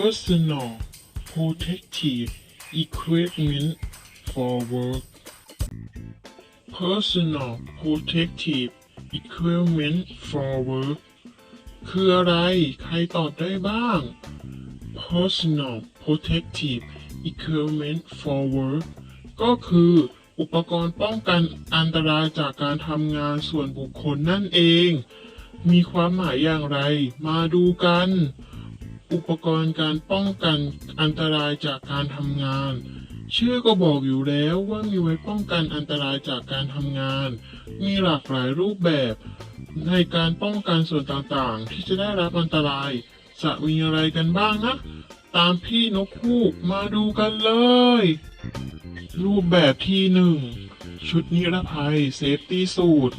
personal protective equipment for work personal protective equipment for work คืออะไร ใครตอบได้บ้าง personal protective equipment for work ก็คืออุปกรณ์ป้องกันอันตรายจากการทำงานส่วนบุคคลนั่นเอง มีความหมายอย่างไร มาดูกัน อุปกรณ์การป้องกันอันตรายจากการทำงาน ชื่อก็บอกอยู่แล้วว่ามีไว้ป้องกันอันตรายจากการทำงาน มีหลากหลายรูปแบบในการป้องกันส่วนต่างๆ ที่จะได้รับอันตราย จะมีอะไรกันบ้างนะ ตามพี่นกฮูกมาดูกันเลย รูปแบบที่หนึ่งชุดนิรภัยเซฟตี้สูท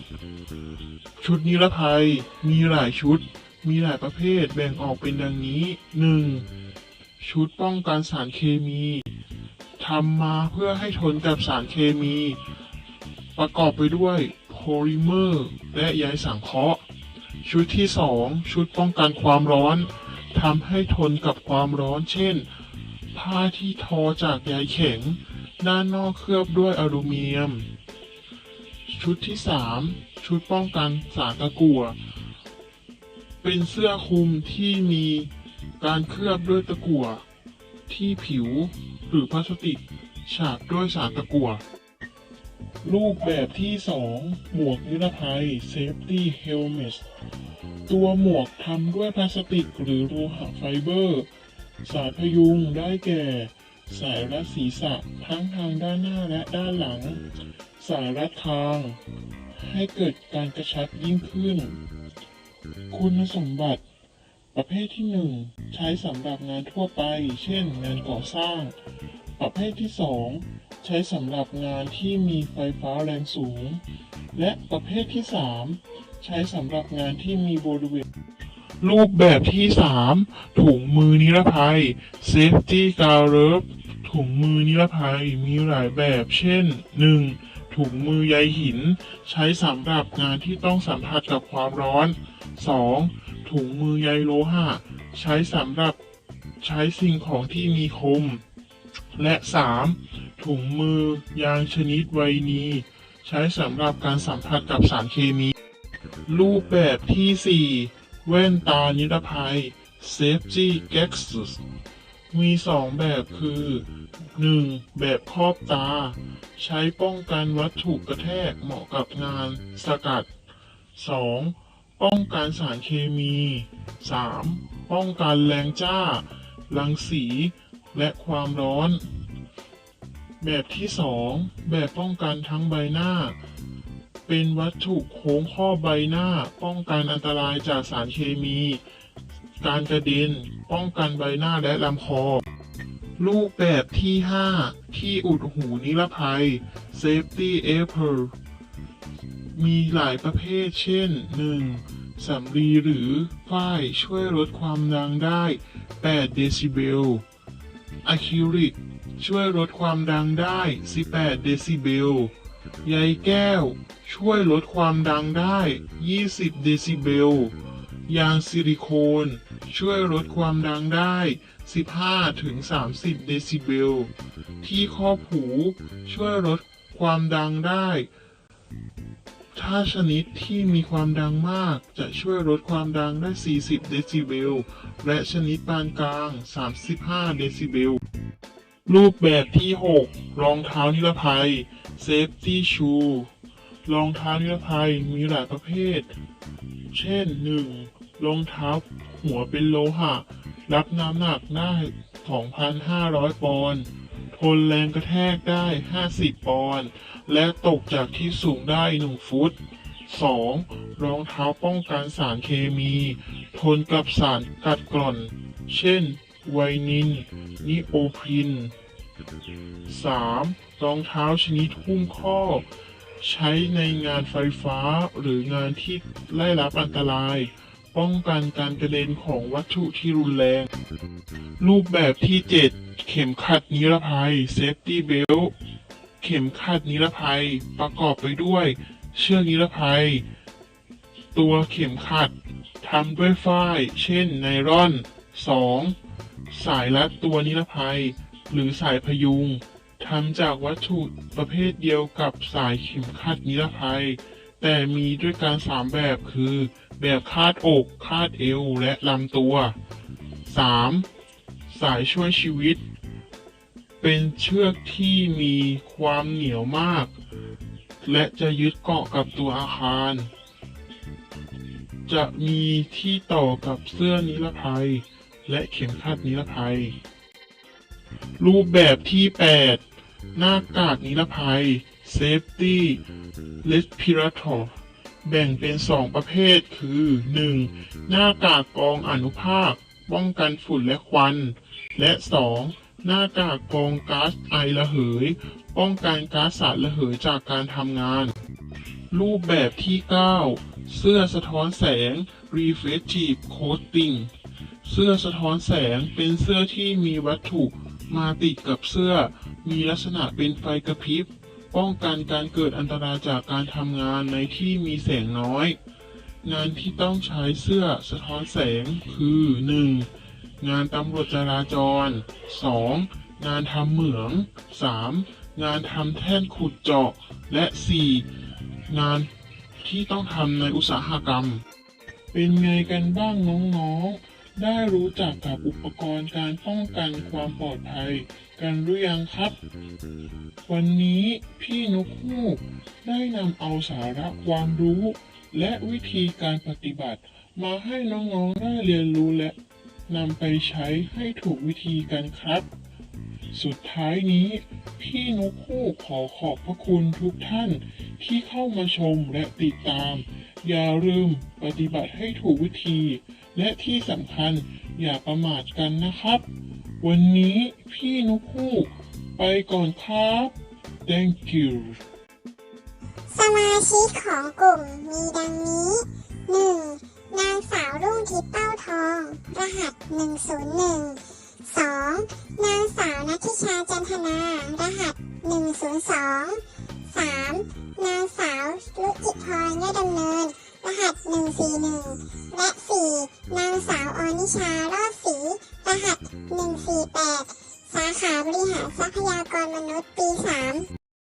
ชุดนิรภัยมีหลายชุด มีหลายประเภทแบ่งออกเป็นดังนี้ 1. ชุดป้องกันสารเคมีทำมาเพื่อให้ทนกับสารเคมี ประกอบไปด้วยโพลิเมอร์และใยสังเคราะห์ ชุดที่ 2 ชุดป้องกันความร้อนทำให้ทนกับความร้อน เช่น ผ้าที่ทอจากใยแข็ง ด้านนอกเคลือบด้วยอลูมิเนียม ชุดที่ 3 ชุดป้องกันสารตะกั่ว เป็นเสื้อคลุมที่มีการเคลือบด้วยตะกั่วที่ผิวหรือพลาสติก ฉาบด้วยสารตะกั่วรูปแบบที่ 2 หมวกนิรภัย Safety Helmet ตัวหมวกทำด้วยพลาสติกหรือโลหะไฟเบอร์ สายพยุงได้แก่ สายรัดศีรษะทั้งทางด้านหน้าและด้านหลัง สายรัดคาง ให้เกิดการกระชับยิ่งขึ้น คุณสมบัติ ประเภทที่ 1 ใช้สำหรับงานทั่วไป เช่น งานก่อสร้าง ประเภทที่ 2 ใช้สำหรับงานที่มีไฟฟ้าแรงสูง และประเภทที่ 3 ใช้สำหรับงานที่มีบริเวณรูปแบบที่ 3 ถุงมือนิรภัย Safety Glove ถุงมือนิรภัยมีหลายแบบ เช่น 1. ถุงมือใยหิน ใช้สำหรับงานที่ต้องสัมผัสกับความร้อน 2. ถุงมือใยโลหะ ใช้สำหรับใช้สิ่งของที่มีคม และ 3. ถุงมือยางชนิดไวนี ใช้สำหรับการสัมผัสกับสารเคมี รูปแบบที่ 4 แว่นตานิรภัย Safety Glasses มีสองแบบคือ 1. แบบครอบตา ใช้ป้องกันวัตถุกระแทกเหมาะกับงานสกัด 2. ป้องกันสารเคมี 3. ป้องกันแรงจ้า รังสี และความร้อน แบบที่ 2 แบบป้องกันทั้งใบหน้า เป็นวัตถุโค้งข้อใบหน้า ป้องกันอันตรายจากสารเคมี การกระด็นป้องกันใบหน้าและลำคอ รูปแบบที่ 5 ที่อุดหูนิรภัย Safety Apron มีหลายประเภทเช่น 1. สำลีหรือฝ้ายช่วยลดความดังได้ 8 เดซิเบลอะคริลิกช่วยลดความดังได้ 18 เดซิเบลใยแก้ว ช่วยลดความดังได้ 20 เดซิเบล ยางซิลิโคน ช่วยลดความดังได้ 15-30 เดซิเบล ที่ครอบหู ช่วยลดความดังได้ ถ้าชนิดที่มีความดังมากจะช่วยลดความดังได้ 40 เดซิเบล และชนิดปานกลาง 35 เดซิเบล รูปแบบที่ 6 รองเท้านิรภัย Safety Shoe รองเท้านิรภัยมีหลายประเภท เช่น 1. รองเท้า หัวเป็นโลหะ รับน้ำหนักได้ 2,500 ปอนด์ทนแรงกระแทกได้ 50 ปอนด์และตกจากที่สูงได้ 1 ฟุต 2. รองเท้าป้องกันสารเคมี ทนกับสารกัดกร่อน เช่น ไวนิลนิโอพิน 3. รองเท้าชนิดหุ้มข้อ ใช้ในงานไฟฟ้าหรืองานที่ได้รับอันตราย ป้องกันการกระเด็นของวัตถุที่รุนแรง รูปแบบที่ 7 เข็มขัดนิรภัย Safety Belt เข็มขัดนิรภัยประกอบไปด้วย เชือกนิรภัย ตัวเข็มขัดทำด้วยฝ้าย เช่นไนลอน 2. สายรัดตัวนิรภัย หรือสายพยุงทำจากวัตถุประเภทเดียวกับสายเข็มขัดนิรภัย แต่มีด้วยกันสามแบบคือ แบบคาดอก คาดเอว และลำตัว 3. สายช่วยชีวิต เป็นเชือกที่มีความเหนียวมาก และจะยึดเกาะกับตัวอาคาร จะมีที่ต่อกับเสื้อนิรภัย และเข็มขัดนิรภัย รูปแบบที่ 8 หน้ากากนิรภัย Safety Respirator แบ่งเป็น 2 ประเภทคือ 1. หน้ากากกรองอนุภาค ป้องกันฝุ่นและควัน และ 2. หน้ากากกรองก๊าซไอระเหย ป้องกันก๊าซสารระเหยจากการทำงาน รูปแบบที่ 9 เสื้อสะท้อนแสง Reflective Coating เสื้อสะท้อนแสงเป็นเสื้อที่มีวัตถุมาติดกับเสื้อ มีลักษณะเป็นไฟกระพริบ ป้องกันการเกิดอันตรายจากการทำงานในที่มีแสงน้อย งานที่ต้องใช้เสื้อสะท้อนแสงคือ 1. งานตำรวจจราจร 2. งานทำเหมือง 3. งานทำแท่นขุดเจาะ และ 4. งานที่ต้องทำในอุตสาหกรรม เป็นไงกันบ้างน้องๆ ได้รู้จักกับอุปกรณ์การป้องกันความปลอดภัยกันหรือยังครับ วันนี้พี่นกฮูกได้นำเอาสาระความรู้ และวิธีการปฏิบัติ มาให้น้องๆได้เรียนรู้และนำไปใช้ให้ถูกวิธีกันครับ สุดท้ายนี้ พี่นกฮูกขอขอบพระคุณทุกท่านที่เข้ามาชมและติดตาม อย่าลืมปฏิบัติให้ถูกวิธี และที่สำคัญอย่าประมาทกันนะครับ วันนี้พี่นกฮูกไปก่อนครับ thank you สมาชิกของกลุ่มมีดังนี้ 1. นางสาวรุ่งทิพย์เป้าทอง รหัส 101 2. นางสาวนัทธิชาจันทนา รหัส 102 3. นางสาวลุจิตพรยอดดำเนิน รหัส 141 และ 4. นางสาวออนิชารอดสี รหัส 148 สาขาบริหารทรัพยากรมนุษย์ปี 3